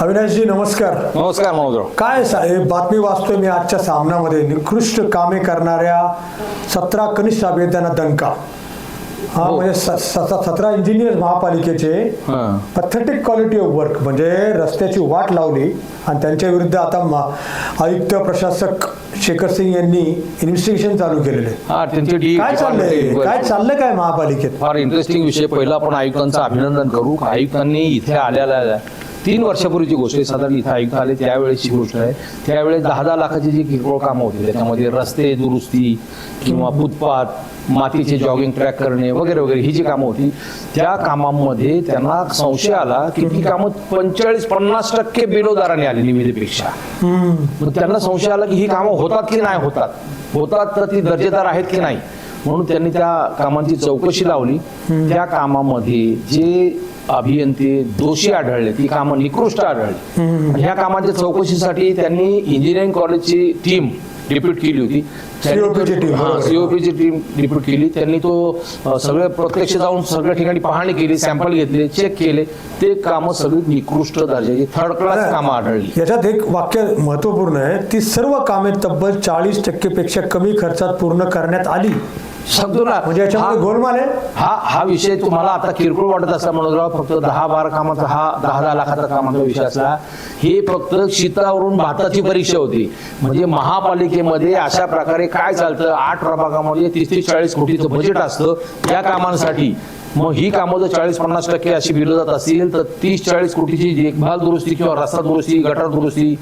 अविनाशजी नमस्कार. नमस्कार मनोजराव. काय साहेब बातमी वाचतोय मी आजच्या सामन्यामध्ये. निकृष्ट कामे करणाऱ्या सतरा कनिष्ठ अभियंत्यांना दणका. हा हो. म्हणजे स- स- सतरा इंजिनियर महापालिकेचे हां. पथेटिक क्वालिटी ऑफ वर्क म्हणजे रस्त्याची वाट लावली आणि त्यांच्या विरुद्ध आता मा- आयुक्त प्रशासक शेखर सिंग यांनी इन्व्हेस्टिगेशन चालू केलेले. आहे. हा त्यांची डी काय चाललंय? काय चाललंय काय महापालिकेत? फार इंटरेस्टिंग विषय. पहिला आपण आयुक्तांचं अभिनंदन करू. आयुक्तांनी इथे आल्याला तीन वर्षापूर्वीची गोष्ट आहे. साधारण इथं आयुक्त आले त्यावेळेची गोष्ट आहे. त्यावेळेस दहा दहा लाखाची जी किरकोळ कामं होती त्याच्यामध्ये रस्ते दुरुस्ती किंवा फुटपाथ मातीचे जॉगिंग ट्रॅक करणे वगैरे वगैरे ही जी कामं होती त्या कामांमध्ये त्यांना संशय आला की ती कामं पंचेचाळीस पन्नास टक्के बेरोजगाराने आली निविदेपेक्षा मग त्यांना संशय आला की ही कामं होतात की नाही होतात? होतात तर ती दर्जेदार आहेत की नाही? म्हणून त्यांनी त्या कामांची चौकशी लावली. त्या कामामध्ये जे अभियंते दोषी आढळले ती कामं निकृष्ट आढळली. ह्या कामांच्या चौकशीसाठी त्यांनी इंजिनिअरिंग कॉलेजची टीम डिप्यूट केली होती. सीओपीची टीम डिप्यूट केली. त्यांनी तो सगळे प्रत्यक्ष जाऊन सगळ्या ठिकाणी पाहणी केली सॅम्पल घेतले चेक केले. ते कामं सगळी निकृष्ट दर्जाची थर्ड क्लास कामं आढळली. याच्यात एक वाक्य महत्त्वपूर्ण आहे. ती सर्व कामे तब्बल चाळीस टक्केपेक्षा कमी खर्चात पूर्ण करण्यात आली. सांगतो ना म्हणजे याच्यामध्ये हा- गोलमाल आहे? हा हा विषय तुम्हाला आता किरकोळ वाटत असला मनोजराव फक्त दहा बारा कामाचा हा दहा दहा लाखाचा कामाचा विषय असला. हे फक्त शीतावरून भाताची परीक्षा होती. म्हणजे महापालिकेमध्ये अशा प्रकारे काय चालतं? आठ प्रभागामध्ये तीस तीस चाळीस कोटीचं बजेट असतं या कामांसाठी. मग ही कामं जर चाळीस पन्नास टक्के अशी विरोधात असतील तर तीस चाळीस कोटीची देखभाल दुरुस्ती किंवा रस्ता दुरुस्ती गटार दुरुस्ती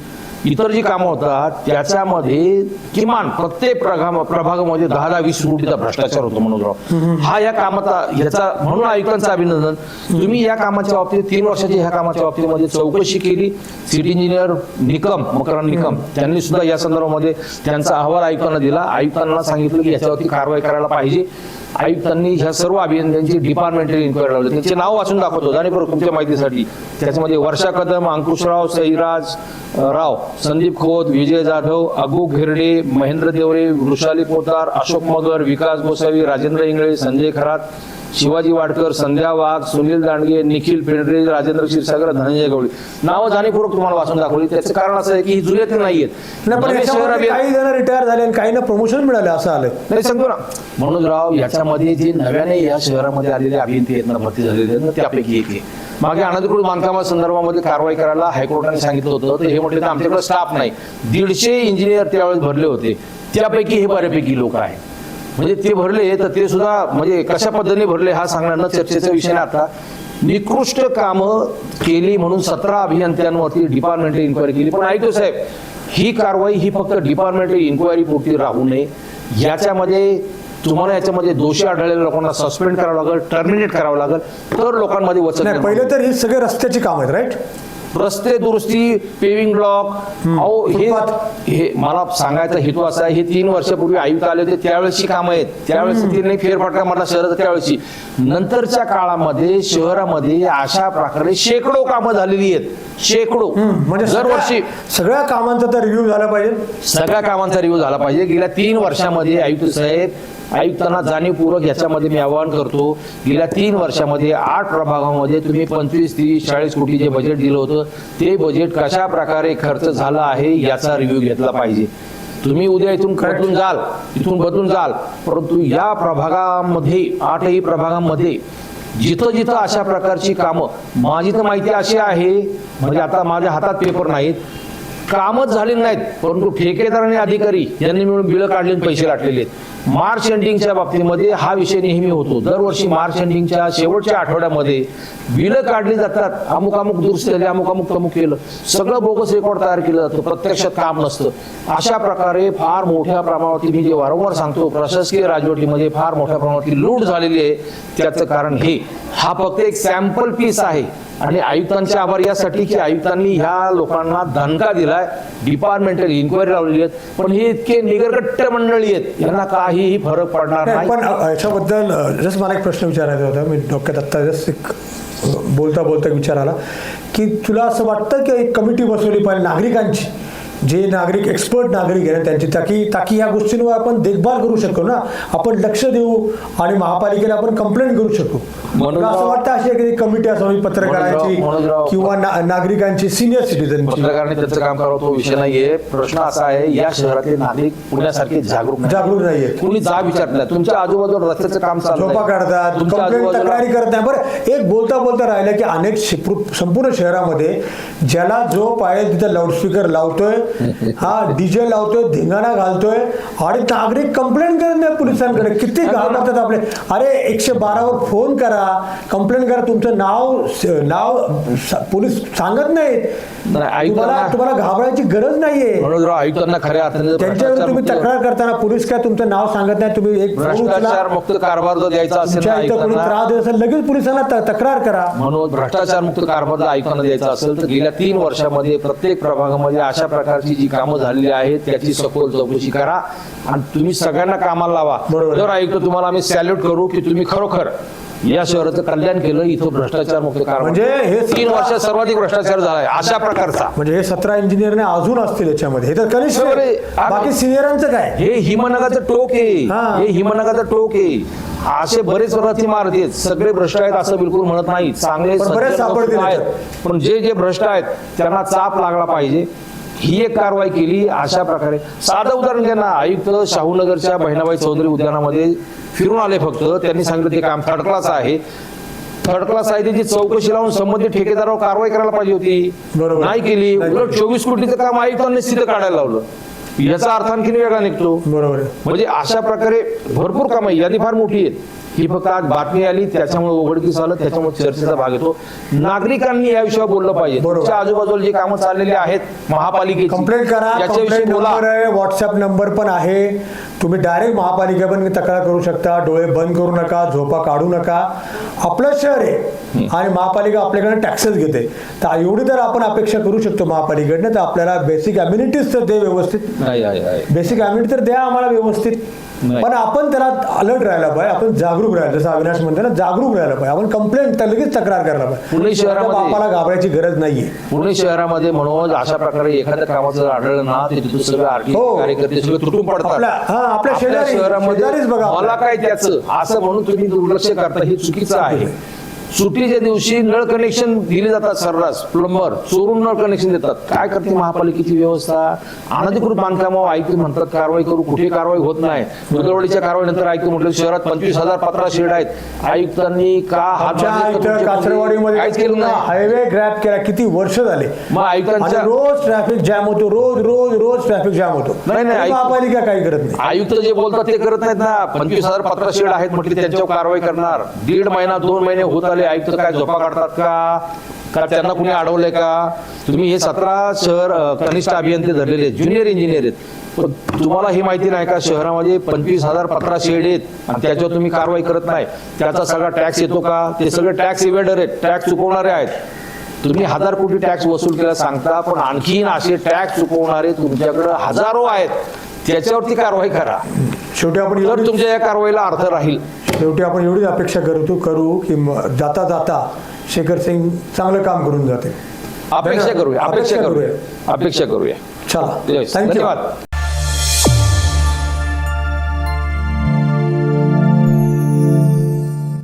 इतर जी कामं होतात त्याच्यामध्ये किमान प्रत्येक प्रभागामध्ये दहा दहा वीस कोटीचा भ्रष्टाचार होतो मनोजराव हा या कामाचा याचा म्हणून आयुक्तांचं अभिनंदन. तुम्ही या कामाच्या बाबतीत तीन वर्षाची ह्या कामाच्या बाबतीमध्ये चौकशी केली. सिटी इंजिनियर निकम मकरण निकम त्यांनी सुद्धा या संदर्भामध्ये त्यांचा अहवाल आयुक्तांना दिला. आयुक्तांना सांगितलं की याच्यावरती कारवाई करायला पाहिजे. आयुक्तांनी ह्या सर्व अभियंत्यांची डिपार्टमेंटरी इन्क्वायरी लावली. त्यांचे नाव वाचून दाखवतो जाणीपूर्वक तुमच्या माहितीसाठी. त्याच्यामध्ये वर्षा कदम अंकुशराव सईराज राव संदीप खोत विजय जाधव अगू घेरडे महेंद्र देवरे वृषाली पोतार अशोक मगर विकास गोसावी राजेंद्र इंगळे संजय खरात शिवाजी वाडकर संध्या वाघ सुनील दांडगे निखिल पेंढरे राजेंद्र क्षीरसागर धनंजय गवळी. नावं जाणीवपूर्वक तुम्हाला वाचून दाखवली. त्याचं कारण असं आहे की ही जुन्यातील नाहीयेत काही जण रिटायर झाले आणि काहींना प्रमोशन मिळाले असं आलंय. नाही सांगतो ना. मनोजराव याच्यामध्ये जे नव्याने या शहरामध्ये आलेले अभियंते आहेत ना भरती झालेले आहेत ना त्यापैकी एक आहे. मागे अनधिकृत बांधकामा संदर्भामध्ये कारवाई करायला हायकोर्टाने सांगितलं होतं. तर हे म्हटलं तर आमच्याकडे स्टाफ नाही. दीडशे इंजिनियर त्यावेळेस भरले होते. त्यापैकी हे बऱ्यापैकी लोक आहेत. म्हणजे ते भरले तर ते सुद्धा म्हणजे कशा पद्धतीने भरले हा सांगणार न चर्चेचा विषय नाही आता. निकृष्ट कामं केली म्हणून सतरा अभियंत्यांवरती डिपार्टमेंटल इन्क्वायरी केली. पण ऐकतो साहेब ही कारवाई ही फक्त डिपार्टमेंटल इन्क्वायरी पुरती राहू नये. याच्यामध्ये तुम्हाला याच्यामध्ये दोषी आढळलेल्या लोकांना सस्पेंड करावं लागेल टर्मिनेट करावं लागेल तर लोकांमध्ये वचन पहिले तर ही सगळे रस्त्याची काम आहेत राईट रस्ते दुरुस्ती पेविंग ब्लॉक अहो हे. हे मला सांगायचा हेतू असा आहे हे तीन वर्षापूर्वी आयुक्त आले होते त्यावेळेसची कामं आहेत. त्यावेळेस त्यांनी फेरफटका मारला शहराचा त्यावेळेची नंतरच्या काळामध्ये शहरामध्ये अशा प्रकारे शेकडो कामं झालेली आहेत. शेकडो. म्हणजे दरवर्षी सगळ्या- सगळ्या कामांचा तर रिव्ह्यू झाला पाहिजे. सगळ्या कामांचा रिव्ह्यू झाला पाहिजे. गेल्या तीन वर्षामध्ये आयुक्त साहेब आयुक्तांना जाणीवपूर्वक याच्यामध्ये मी आवाहन करतो गेल्या तीन वर्षामध्ये आठ प्रभागामध्ये तुम्ही पंचवीस तीस चाळीस कोटी जे बजेट दिलं होतं ते बजेट कशा प्रकारे खर्च झाला आहे याचा रिव्ह्यू घेतला पाहिजे. तुम्ही उद्या इथून बदलून जाल इथून बदलून जाल परंतु या प्रभागामध्ये आठही प्रभागामध्ये जिथं जिथं अशा प्रकारची कामं माझी तर माहिती अशी आहे म्हणजे आता माझ्या हातात पेपर नाहीत कामच झाली नाहीत परंतु ठेकेदार आणि अधिकारी यांनी मिळून बिलं काढली पैसे लाटलेले आहेत. मार्च एंडिंगच्या बाबतीमध्ये हा विषय नेहमी होतो. दरवर्षी मार्च एंडिंगच्या शेवटच्या आठवड्यामध्ये बिलं काढली जातात. अमुक अमुक दुरुस्त झाले अमुक अमुक तमुक केलं. सगळं बोगस रेकॉर्ड तयार केलं जातं. प्रत्यक्षात काम नसतं. अशा प्रकारे फार मोठ्या प्रमाणावरती मी जे वारंवार सांगतो प्रशासकीय राजवटीमध्ये फार मोठ्या प्रमाणावरती लूट झालेली आहे. त्याचं कारण हे हा फक्त एक सॅम्पल पीस आहे. आणि आयुक्तांचे आभार यासाठी की आयुक्तांनी ह्या लोकांना दणका दिलाय डिपार्टमेंटल इन्क्वायरी लावलेली आहेत. पण हे इतके निगरगट्ट मंडळी आहेत. यांना काहीही फरक पडणार नाही, पण याच्याबद्दल जस्ट मला एक प्रश्न विचारायचा होता. मी डोक्यात आत्ता एक अ, बोलता बोलता विचार आला की तुला असं वाटतं की एक कमिटी बसवली पाहिजे नागरिकांची? जे नागरिक एक्सपर्ट नागरिक आहे ना त्यांची ताकी ताकी या गोष्टींवर आपण देखभाल करू शकतो ना. आपण लक्ष देऊ आणि महापालिकेला आपण कंप्लेंट करू शकू तुला असं वाटतं अशी एखादी कमिटी असावी पत्रकारांची किंवा नागरिकांची सिनियर सिटीजनची पत्रकारांनी त्यांचं काम करावं तो विषय नाहीये. प्रश्न असा आहे या शहरातले नागरिक पुण्यासारखे जागरूक. जागरूक नाहीये कुणी जा विचारत नाही. तुमच्या आजूबाजूला रस्त्याचं काम झोपा काढतात कंप्लेंट तक्रारी करत नाही. बरं एक बोलता बोलता राहिलं की अनेक संपूर्ण शहरामध्ये ज्याला झोप आहे तिथं लाऊडस्पीकर लावतोय हा डीजे लावतोय धिंगाणा घालतोय आणि नागरिक कंप्लेंट करत नाही पोलिसांकडे. किती घाबरतात आपले. अरे एकशे बारावर फोन करा. कंप्लेंट करा. तुमचं नाव नाव पोलीस सांगत नाहीत. तुम्हाला तुम्हाला घाबरायची गरज नाहीये. मनोजराव आयुक्तांना खऱ्या अर्थाने त्यांच्यावर तुम्ही तक्रार करताना पोलीस काय तुमचं नाव सांगत नाही? तुम्ही एक. भ्रष्टाचार मुक्त कारभार जो द्यायचा असेल त्रास देत असेल लगेच पोलिसांना तक्रार करा. म्हणून भ्रष्टाचार मुक्त कारभार जर आयुक्तांना द्यायचा असेल तर गेल्या तीन वर्षामध्ये प्रत्येक प्रभागामध्ये अशा प्रकारची जी कामं झालेली आहेत त्याची सखोल चौकशी करा आणि तुम्ही सगळ्यांना कामाला लावा. बरोबर. आयुक्त तुम्हाला आम्ही सॅल्यूट करू की तुम्ही खरोखर या शहराचं कल्याण केलं इथं भ्रष्टाचार मुक्त कारभार म्हणजे हे तीन वर्षात सर्वाधिक भ्रष्टाचार झालाय अशा प्रकारचा. म्हणजे हे सतरा इंजिनियरने अजून असतील याच्यामध्ये. हे तर कनिष्ठ. बाकी सिनियरांचं काय? हे हिमनगाचं टोक आहे. हा. हिमनगाचं टोक आहे. असे बरेच रथी मारत आहेत. सगळे भ्रष्ट आहेत असं बिलकुल म्हणत नाही चांगले आहेत. पण जे जे भ्रष्ट आहेत त्यांना चाप लागला पाहिजे. ही एक कारवाई केली. अशा प्रकारे साधं उदाहरण घ्या ना आयुक्त शाहूनगरच्या बहिणाबाई चौधरी उद्यानामध्ये फिरून आले फक्त. त्यांनी सांगितलं ते काम थर्ड क्लास आहे. थर्ड क्लास आहे. त्याची चौकशी लावून संबंधित ठेकेदारावर कारवाई करायला पाहिजे होती. बरोबर. नाही केली. उलट. चोवीस कोटीचं काम आयुक्तांनी सिद्ध काढायला लावलं. याचा अर्थ आणखीन वेगळा निघतो. बरोबर म्हणजे अशा प्रकारे भरपूर कामं आहे. यादी फार मोठी आहेत. ही फक्त आज बातमी आली त्याच्यामुळे उघडकीस आलं त्याच्यामुळे चर्चेचा भाग येतो. नागरिकांनी या विषयावर बोललं पाहिजे. तुमच्या आजूबाजूला जी कामं चाललेली आहेत महापालिकेची कंप्लेंट करा व्हॉट्सअप नंबर पण आहे. तुम्ही डायरेक्ट महापालिका पण तक्रार करू शकता डोळे बंद करू नका झोपा काढू नका. आपलं शहर आहे. आणि महापालिका आपल्याकडे टॅक्सेस घेते. तर एवढी तर आपण अपेक्षा करू शकतो महापालिकेकडनं तर आपल्याला बेसिक अम्युनिटीज तर दे व्यवस्थित. बेसिक अम्युनिटी तर द्या आम्हाला व्यवस्थित. पण आपण त्याला अलर्ट राहायला पाहिजे. आपण जागरूक राहायला जसं अविनाश म्हणतो ना जागरूक राहायला पाहिजे. आपण कंप्लेंट तर लगेच तक्रार करायला पाहिजे. पुणे शहरामध्ये- बापाला घाबरायची गरज नाहीये. पुणे शहरामध्ये म्हणून अशा प्रकारे एखाद्या कामाचं जर आढळलं ना ते तिथून सगळे आर्थिक हो. कार्यकर्ते सगळे तुटून पडतात. आपल्या- हा, शहरामध्ये बघा. मला काय त्याचं? असं म्हणून तुम्ही दुर्लक्ष करता हे चुकीचं आहे. सुट्टीच्या दिवशी नळ कनेक्शन दिले जातात सर्रास प्लंबर चोरून नळ कनेक्शन देतात. काय करते महापालिकेची व्यवस्था? अनधिकृत बांधकामावर आयुक्त म्हणतात कारवाई करू. कुठे कारवाई होत नाही? मुदळवाडीच्या कारवाईनंतर आयुक्त म्हटलं शहरात पंचवीस हजार पत्रा शेड आहेत. आयुक्तांनी का हायवे ग्रॅप केला किती वर्ष झाले? मग आयुक्तांच्या रोज ट्रॅफिक जॅम होतो. रोज रोज रोज ट्रॅफिक जॅम होतो. नाही, नाही, महापालिका काही करत नाही. आयुक्त जे बोलतात ते करत नाहीत ना. पंचवीस हजार पत्र शेड आहेत म्हटले त्यांच्यावर कारवाई करणार. दीड महिना दोन महिने होत आले आयुक्त काय झोपा काढतात का? का त्यांना कुणी अडवलंय का? तुम्ही हे सतरा शहर कनिष्ठ अभियंते धरलेले आहेत ज्युनियर इंजिनियर आहेत. पण तुम्हाला हे माहिती नाही का? शहरामध्ये पंचवीस हजार पत्रा शेड आहेत आणि त्याच्यावर तुम्ही कारवाई करत नाही. त्याचा सगळा टॅक्स येतो का? ते सगळे टॅक्स इव्हेडर आहेत टॅक्स चुकवणारे आहेत. तुम्ही हजार कोटी टॅक्स वसूल केला सांगता पण आणखीन असे टॅक्स चुकवणारे तुमच्याकडे हजारो आहेत. त्याच्यावरती कारवाई करा. शेवटी आपण तर तुमच्या या कारवाईला अर्थ राहील. शेवटी आपण एवढीच अपेक्षा करतो करू की जाता जाता शेखर सिंग चांगलं काम करून जाते अपेक्षा करूया अपेक्षा करूया. अपेक्षा करूया. चला. धन्यवाद.